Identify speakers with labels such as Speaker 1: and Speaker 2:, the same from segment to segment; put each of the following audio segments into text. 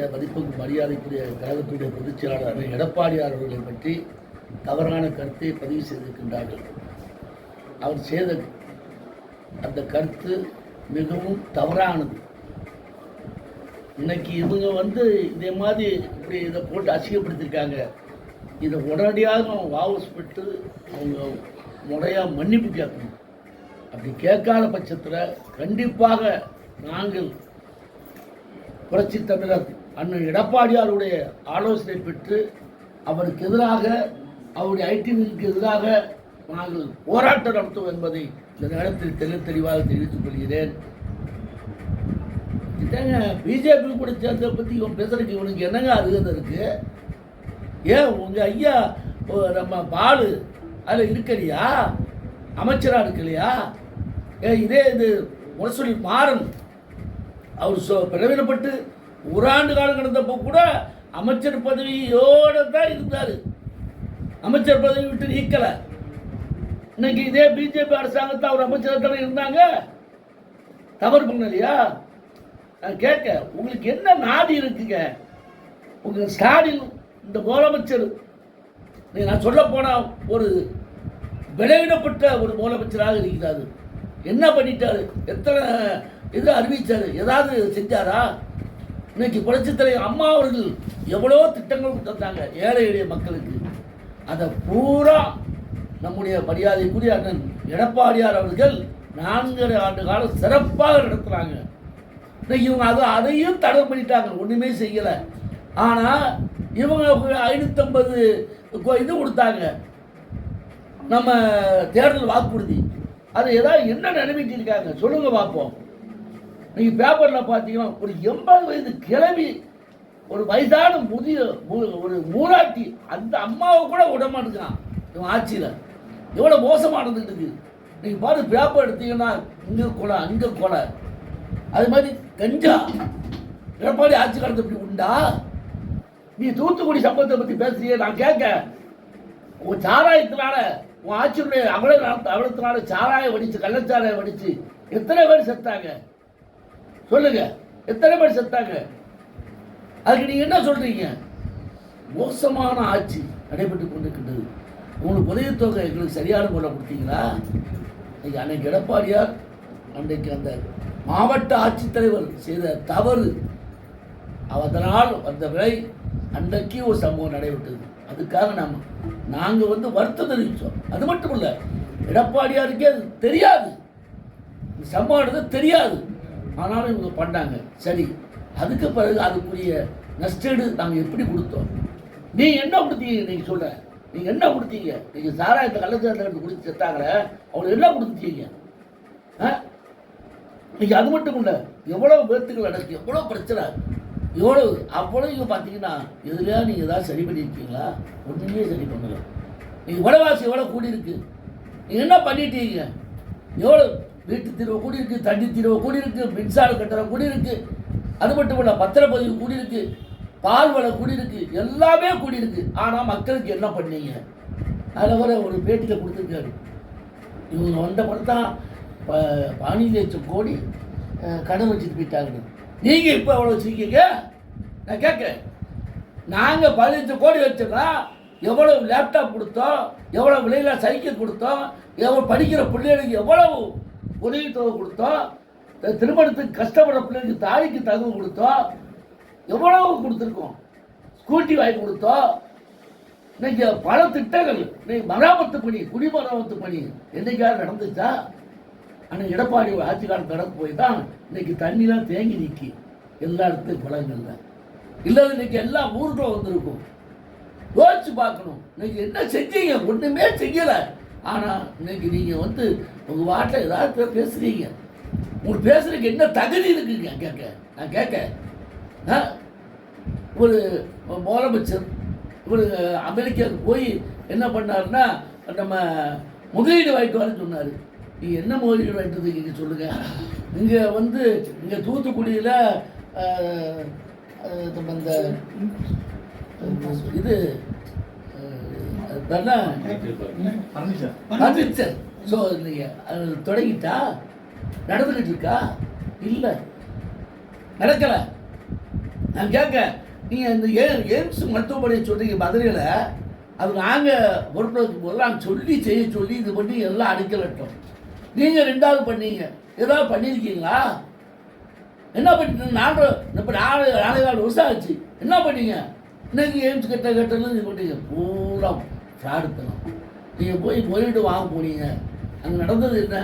Speaker 1: நம்முடைய மதிப்புக்கு மரியாதைக்குரிய கழகத்துடைய பொதுச் செயலாளர் எடப்பாடியார் அவர்களை பற்றி தவறான கருத்தை பதிவு செய்திருக்கின்றார்கள். அவர் செய்த அந்த கருத்து மிகவும் தவறானது. இன்னைக்கு இவங்க வந்து இதே மாதிரி இப்படி இதை போட்டு அசிங்கப்படுத்தியிருக்காங்க. இதை உடனடியாக வாபஸ் பெற்று அவங்க முறையாக மன்னிப்பு கேட்கணும். அப்படி கேட்காத பட்சத்தில் கண்டிப்பாக நாங்கள் புரட்சி தமிழர் அண்ணன் எடப்பாடியாருடைய ஆலோசனை பெற்று அவருக்கு எதிராக அவருடைய ஐடிவிக்கு எதிராக நாங்கள் போராட்டம் நடத்துவோம் என்பதை இந்த நேரத்தில் தெளி தெளிவாக தெரிவித்துக் கொள்கிறேன். இதாங்க பிஜேபி கூட சேர்ந்த பற்றி இவன் பேசுறதுக்கு இவனுக்கு என்னங்க அருகதை இருக்கு? ஏன் உங்கள் ஐயா ஓ, நம்ம பாலு அதில் இருக்கலையா? அமைச்சராக இருக்கலையா? ஏ இதே இது முரசொலி மாறன். அவர் சொ பிரவீனப்பட்டு ஒரு ஆண்டு காலம் கிடந்தப்போ கூட அமைச்சர் பதவியோடு தான் இருந்தார். அமைச்சர் பதவி விட்டு நீக்கலை. இன்னைக்கு இதே பிஜேபி அரசாங்கத்தை அவர் அமைச்சர் தானே இருந்தாங்க? தவறு பண்ணலையா? நான் கேட்க உங்களுக்கு என்ன நாடி இருக்குங்க? உங்கள் ஸ்டாலின் இந்த முதலமைச்சர். நீ நான் சொல்ல போனால் ஒரு விளைவிடப்பட்ட ஒரு முதலமைச்சராக இருக்கிறாரு. என்ன பண்ணிட்டாரு? எத்தனை இது அறிவிச்சாரு? ஏதாவது செஞ்சாரா? இன்னைக்கு புரட்சித் தலைவர் அம்மா அவர்கள் எவ்வளோ திட்டங்கள் தந்தாங்க ஏழை எளிய மக்களுக்கு. அதை பூரா நம்முடைய மரியாதைக்குரிய அண்ணன் எடப்பாடியார் அவர்கள் நான்கரை ஆண்டு காலம் சிறப்பாக நடத்துகிறாங்க இன்னைக்கு இவங்க அது அதையும் தடை பண்ணிட்டாங்க ஒன்றுமே செய்யலை. ஆனால் இவங்க ஐநூற்றம்பது இது கொடுத்தாங்க. நம்ம தேர்தல் வாக்குறுதி. அது ஏதாவது என்ன நினைவிட்டிருக்காங்க இருக்காங்க? சொல்லுங்க பார்ப்போம். நீங்கள் பேப்பரில் பார்த்தீங்கன்னா ஒரு எண்பது வயது கிளவி ஒரு வயதான முதிய ஒரு மூராட்டி அந்த அம்மாவை கூட விட மாட்டேங்கிறான் இவன் ஆட்சியில். எவ்வளோ மோசமானது இருக்கு. நீங்கள் பாரு பேப்பர் எடுத்தீங்கன்னா இங்கே கொலை அங்கே கொலை. அது மாதிரி கஞ்சா. எடப்பாடி ஆட்சி காலத்தை இப்படி உண்டா? நீ தூத்துக்குடி சம்பவத்தை பற்றி பேசுறியே நான் கேட்க உன் சாராயத்தினால உன் ஆட்சியுடைய அகல அகலத்தினால சாராயம் வடிச்சு கள்ளச்சாராயம் வடித்து எத்தனை பேர் செத்தாங்க? சொல்லுங்க. எத்தனை பேர் செத்தாங்க? அதுக்கு நீங்க என்ன சொல்றீங்க? மோசமான ஆட்சி நடைபெற்று கொண்டிருக்கின்றது. உங்களுக்கு உதவித்தொகை எங்களுக்கு சரியான முறையில் கொடுத்தீங்களா? இன்னைக்கு அன்னைக்கு எடப்பாடியார் அன்றைக்கு அந்த மாவட்ட ஆட்சித்தலைவர் செய்த தவறு அதனால் வந்த விலை அன்றைக்கு ஒரு சம்பவம் நடைபெற்றது. அதுக்காக நாம் நாங்கள் வந்து வருத்தம் தெரிவித்தோம். அது மட்டும் இல்லை எடப்பாடியாருக்கே அது தெரியாது. சம்பவம் தெரியாது. ஆனாலும் இவங்க பண்ணாங்க. சரி அதுக்கு பிறகு அதுக்குரிய நஷ்டீடு நாங்கள் எப்படி கொடுத்தோம்? நீ என்ன கொடுத்தீங்க? நீங்கள் சொல்ல நீங்கள் என்ன கொடுத்தீங்க? நீங்கள் சாராயத்தை கள்ளச்சாரத்தை எடுத்து குடிச்சு செத்தாங்கிற அவங்களுக்கு என்ன கொடுத்தீங்க? ஆ? அது மட்டும் இல்லை எவ்வளோ பேர்த்துக்கள் நடக்கு எவ்வளோ பிரச்சனை. எவ்வளோ அவ்வளோ இங்கே பார்த்தீங்கன்னா எதுலையா நீங்கள் ஏதாவது சரி பண்ணியிருக்கீங்களா ஒன்றுமே சரி பண்ணலை. நீங்கள் விலைவாசி எவ்வளோ கூடியிருக்கு? நீங்கள் என்ன பண்ணிட்டீங்க? எவ்வளோ வீட்டு தீர்வு இருக்குது தண்ணி தீர்வு கூடியிருக்கு மின்சார கட்டணம் இருக்குது அது மட்டும் இல்லை பத்திரப்பதிவு இருக்குது பால் வளம் கூடி இருக்குது எல்லாமே கூடி இருக்குது ஆனால் மக்களுக்கு என்ன பண்ணீங்க? அதில் வர ஒரு பேட்டியில் கொடுத்துருக்காரு. இவங்க வந்த படம் தான் பதினஞ்சு லட்சம் கோடி கடன் வச்சுட்டு போயிட்டாங்க நீங்கள் இப்போ எவ்வளோ வச்சுருக்கீங்க? நான் கேட்குறேன். நாங்கள் பதினஞ்சு கோடி வச்சோம்னா எவ்வளோ லேப்டாப் கொடுத்தோம் எவ்வளோ விலையில் சைக்கிள் கொடுத்தோம் எவ்வளோ படிக்கிற பிள்ளைகளுக்கு எவ்வளவு உதவித்தொகை கொடுத்தோம் திருமணத்துக்கு கஷ்டப்படுற பிள்ளைக்கு தாலிக்கு தகவல் கொடுத்தோம் எவ்வளவு கொடுத்துருக்கோம்? ஸ்கூட்டி வாங்கி கொடுத்தோம் இன்னைக்கு பல திட்டங்கள் இன்னைக்கு மராமத்து பணி குடிமராமத்து பணி என்னைக்காவது நடந்துச்சா? ஆனால் எடப்பாடி ஆட்சி காலம் கடந்து போய் தான் இன்னைக்கு தண்ணிலாம் தேங்கி நிற்கி எல்லா இடத்துலையும் குளங்கள்ல. இல்லை இன்னைக்கு எல்லா ஊருக்கும் வந்திருக்கும். யோசிச்சு பார்க்கணும். இன்னைக்கு என்ன செஞ்சீங்க? ஒன்றுமே செய்யலை. ஆனால் இன்னைக்கு நீங்கள் வந்து உங்கள் வாட்டில் ஏதாவது பே- பேசுறீங்க. உங்களுக்கு பேசுறதுக்கு என்ன தகுதி இருக்குங்க? கேட்க நான் கேட்க. ஆ? ஒரு முதலமைச்சர் இவர் அமெரிக்காவுக்கு போய் என்ன பண்ணாருன்னா நம்ம முதலீடு வாங்கிட்டு வரேன்னு சொன்னார். நீ என்ன முதலீடு வாங்கிட்டு வந்தீங்க? சொல்லுங்க. இங்கே வந்து இங்கே தூத்துக்குடியில் நம்ம இந்த இது ஃபர்னிச்சர் ஸோ இல்லைங்க அது தொடங்கிட்டா? நடந்துக்கிட்டு இருக்கா இல்லை. நடக்கலை. நான் கேட்க நீங்கள் இந்த ஏ எய்ம்ஸ் மருத்துவமனை சொல்கிறீங்க மதுரையில். அது நாங்கள் பொறுப்பதற்கு போதெல்லாம் சொல்லி செய்ய சொல்லி இது பண்ணி எல்லாம் அடிக்கலட்டோம். நீங்கள் ரெண்டாவது பண்ணீங்க. ஏதாவது பண்ணியிருக்கீங்களா என்ன பண்ணி நாலு இப்போ நாலு நாலு நாலு வருஷம் ஆச்சு. என்ன பண்ணீங்க? இன்னைக்கு எய்ம்ஸ் கட்ட கட்டணும் இது பண்ணீங்க. பூரா ஃப்ராடுத்தனம் நீங்கள் போய் போயிட்டு வாங்க போனீங்க. அங்கே நடந்தது என்ன?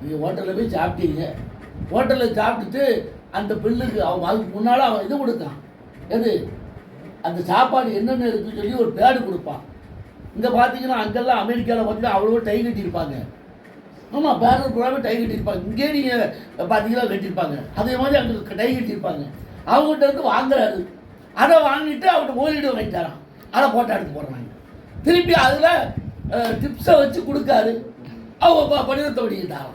Speaker 1: நீங்கள் ஹோட்டலில் போய் சாப்பிட்டீங்க. ஹோட்டலில் சாப்பிட்டுட்டு அந்த பில்லுக்கு அவன் அதுக்கு முன்னால் அவன் இது கொடுத்தான். எது? அந்த சாப்பாடு என்னென்ன இருக்குன்னு சொல்லி ஒரு பேடு கொடுப்பான். இங்கே பார்த்தீங்கன்னா அங்கெல்லாம் அமெரிக்காவில் பார்த்தீங்கன்னா அவ்வளோ டை கட்டியிருப்பாங்க. ஆமாம் பேனர் பூராவே டை கட்டியிருப்பாங்க. இங்கே நீங்கள் பார்த்தீங்கன்னா கட்டியிருப்பாங்க. அதே மாதிரி அங்கே டை கட்டியிருப்பாங்க. அவங்ககிட்ட இருந்து வாங்குறாரு. அதை வாங்கிட்டு அவர்கிட்ட ஓடிட்டு வாங்கிட்டாரான் அதை போட்டோ எடுத்து போடுறாங்க. திருப்பி அதில் டிப்ஸை வச்சு கொடுக்காரு. அவங்க ப- படிவத்தை பண்ணிக்கிட்டாராம்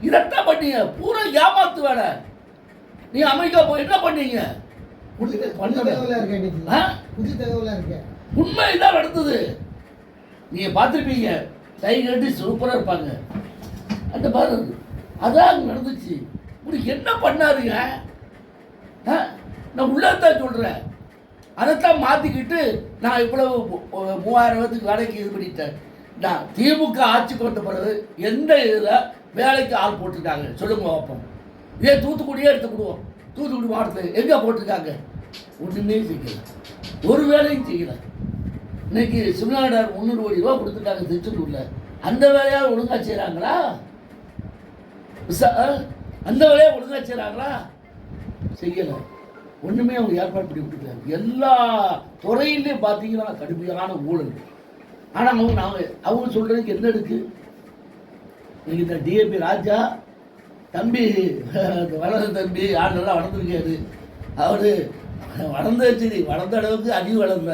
Speaker 1: இதைத்தான் பண்ணீங்க. பூரா ஏமாத்து வேலை நீ அமெரிக்கா போய் என்ன பண்ணீங்க?
Speaker 2: புது புது தகவலா இருக்கு? புது தகவலா இருக்கு
Speaker 1: உண்மை இதான் நடந்தது. நீங்க பார்த்துருப்பீங்க. டை கட்டி சூப்பராக இருப்பாங்க. அந்த பாரு அதான் அங்க நடந்துச்சு. உங்களுக்கு என்ன பண்ணாருங்க? நான் உள்ளதான் சொல்கிறேன் அதைத்தான் மாற்றிக்கிட்டு நான் இவ்வளவு மூவாயிரம் பேத்துக்கு வேலைக்கு இது பண்ணிட்டேன். நான் திமுக ஆட்சி கொண்ட பிறகு எந்த இதில் வேலைக்கு ஆள் போட்டிருக்காங்க? சொல்லுங்க பார்ப்போம் இதே தூத்துக்குடியே எடுத்துக்கிடுவோம். தூத்துக்குடி மாவட்டத்தில் எங்கே போட்டிருக்காங்க? ஒன்றுமே செய்யலை. ஒரு வேலையும் செய்யலை. இன்னைக்கு சிவநாடார் முந்நூறு கோடி ரூபா கொடுத்துருக்காங்க திருச்செந்தூரில். அந்த வேலையாவது ஒழுங்காக செய்கிறாங்களா ஆ? அந்த வேலையை ஒழுங்காக செய்கிறாங்களா செய்யலை. ஒன்றுமே அவங்க ஏற்பாடு பண்ணி விட்டுருக்காங்க எல்லா துறையிலையும் பார்த்தீங்கன்னா கடுமையான ஊழல். ஆனால் அவங்க நாங்கள் அவங்க சொல்கிறதுக்கு என்ன இருக்குது இன்னைக்கு இந்த டிஏபி ராஜா தம்பி வளர்ந்த தம்பி ஆள் நல்லா வளர்ந்துருக்காரு அவர் வளர்ந்த சரி வளர்ந்த அளவுக்கு அடி வளர்ந்த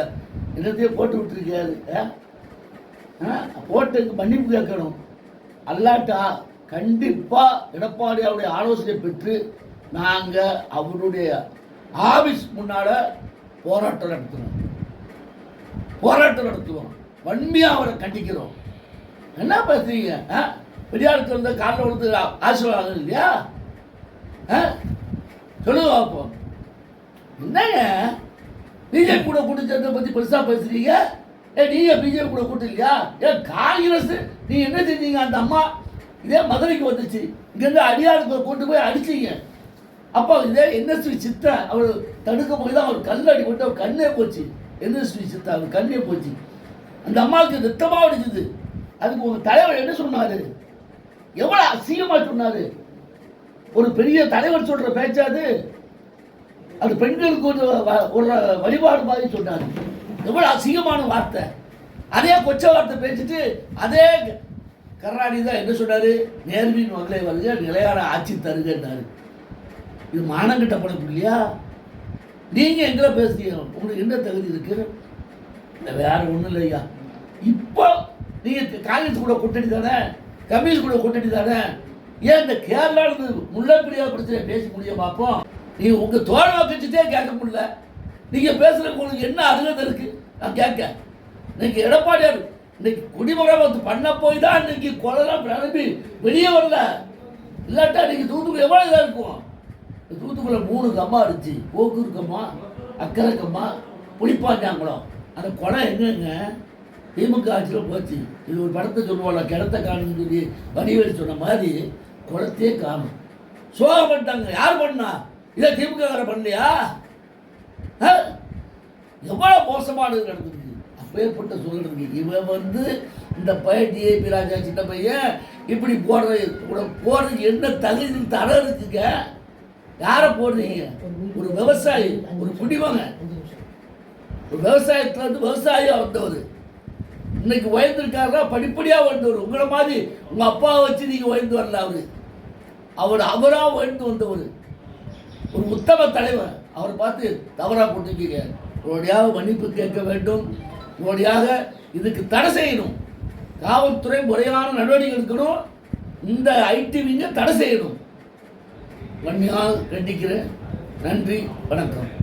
Speaker 1: என்னத்தையும் போட்டு விட்டுருக்காரு. ஆ? ஆ? போட்டு மன்னிப்பு கேட்கணும். அல்லாட்டா கண்டிப்பாக எடப்பாடியாருடைய ஆலோசனை பெற்று நாங்கள் அவருடைய ஆஃபீஸ் முன்னால் போராட்டம் நடத்துவோம் போராட்டம் நடத்துவோம். வன்மையாக அவரை கண்டிக்கிறோம். என்ன பேசுறீங்க? ஆ? பெரியாருக்கு வந்து காலில் கொடுத்து ஆசீர்வாதம் இல்லையா? ஆ? சொல்லுங்க பார்ப்போம் என்னங்க? பிஜேபி கூட கூட்டு சேர்ந்த பத்தி பெருசா பேசுறீங்க? ஏ நீங்க பிஜேபி கூட கூட்டு இல்லையா? ஏ காங்கிரஸ் நீ என்ன செஞ்சீங்க? அந்த அம்மா இதே மதுரைக்கு வந்துச்சு. இங்கேருந்து அடியாருக்கு கூட்டு போய் அடிச்சீங்க. அப்போ இதே என்எஸ்வி சித்தா அவர் தடுக்க போய் தான் அவர் கல் அடிபட்டு அவர் கண்ணே போச்சு. என்எஸ்வி சித்தா அவர் கண்ணே போச்சு. அந்த அம்மாவுக்கு ரத்தமாக அடிச்சது. அதுக்கு உங்கள் தலைவர் என்ன சொன்னார்? எவ்வளோ அசிங்கமாக சொன்னார்? ஒரு பெரிய தலைவர் சொல்கிற பேச்சாது அது. பெண்களுக்கு ஒரு ஒரு வழிபாடு மாதிரி சொன்னார். எவ்வளோ அசிங்கமான வார்த்தை. அதே கொச்ச வார்த்தை பேசிட்டு அதே கர்நாடி தான் என்ன சொன்னார்? நேர்மையின் மகளை வருக நிலையான ஆட்சி தருகன்னாரு இது மானங்கிட்ட படம் இல்லையா நீங்கள் எங்களை பேசுறீங்க. உங்களுக்கு என்ன தகுதி இருக்குது வேற ஒன்றும் இல்லையா? இப்போ நீங்கள் காங்கிரஸ் கூட கூட்டணி தானே கம்யூனிஸ்ட் கூட கூட்டணி தானே ஏன் இந்த கேரளாவில் முல்லைப்பெரியா பிரச்சனை பேச முடியும் பார்ப்போம் நீங்கள் உங்கள் தோழமை கட்சிட்டே கேட்க முடியல. நீங்கள் பேசுகிற உங்களுக்கு என்ன அருகதை இருக்குது நான் கேட்க. இன்னைக்கு எடப்பாடியார் இன்னைக்கு குடிமகன் பண்ண போய் தான் இன்னைக்கு கொலைலாம் கிளம்பி வெளியே வரல. இல்லாட்டா இன்னைக்கு தூத்துக்குள்ள எவ்வளோ இதாக இருக்கும்? தூத்துக்குள்ள மூணு கம்மா இருந்துச்சு. போக்கூர் கம்மா அக்கறை கம்மா புளிப்பாஞ்சாங்குளம் அந்த குளம் எங்கங்க? திமுக ஆட்சியில் போச்சு. இது ஒரு படத்தை சொல்லுவோம்ல கிணத்த காணுன்னு சொல்லி வடிவேல் சொன்ன மாதிரி குளத்தையே காணும். சோகம் பண்ணிட்டாங்க. யார் பண்ணா? இதை திமுக கார பண்ணலையா? ஆ? எவ்வளோ மோசமானது நடந்துருக்கு. அப்பேற்பட்ட சூழல் இவன் வந்து இந்த பையன் டிஏபி ராஜா சின்ன பையன் இப்படி போடுறது கூட போடுறதுக்கு என்ன தகுதி தரம் இருக்குங்க. யாரை போடுறீங்க? ஒரு விவசாயி ஒரு குடிமகன். விவசாயத்தில் வந்து விவசாயியாக வந்தவர். இன்னைக்கு உயர்ந்திருக்காரா படிப்படியாக வந்தவர் உங்களை மாதிரி உங்கள் அப்பாவை வச்சு நீங்க உயர்ந்து வரல அவர். அவர் அவராக உயர்ந்து வந்தவர். ஒரு உத்தம தலைவர். அவரை பார்த்து தவறாக போட்டுக்கீங்க உங்களுடையாக மன்னிப்பு கேட்க வேண்டும். உங்களுடையாக இதுக்கு தடை செய்யணும். காவல்துறை முறையான நடவடிக்கை எடுக்கணும். இந்த ஐடிவிங்க தடை செய்யணும். வன்மையாக கண்டிக்கிறேன். நன்றி. வணக்கம்.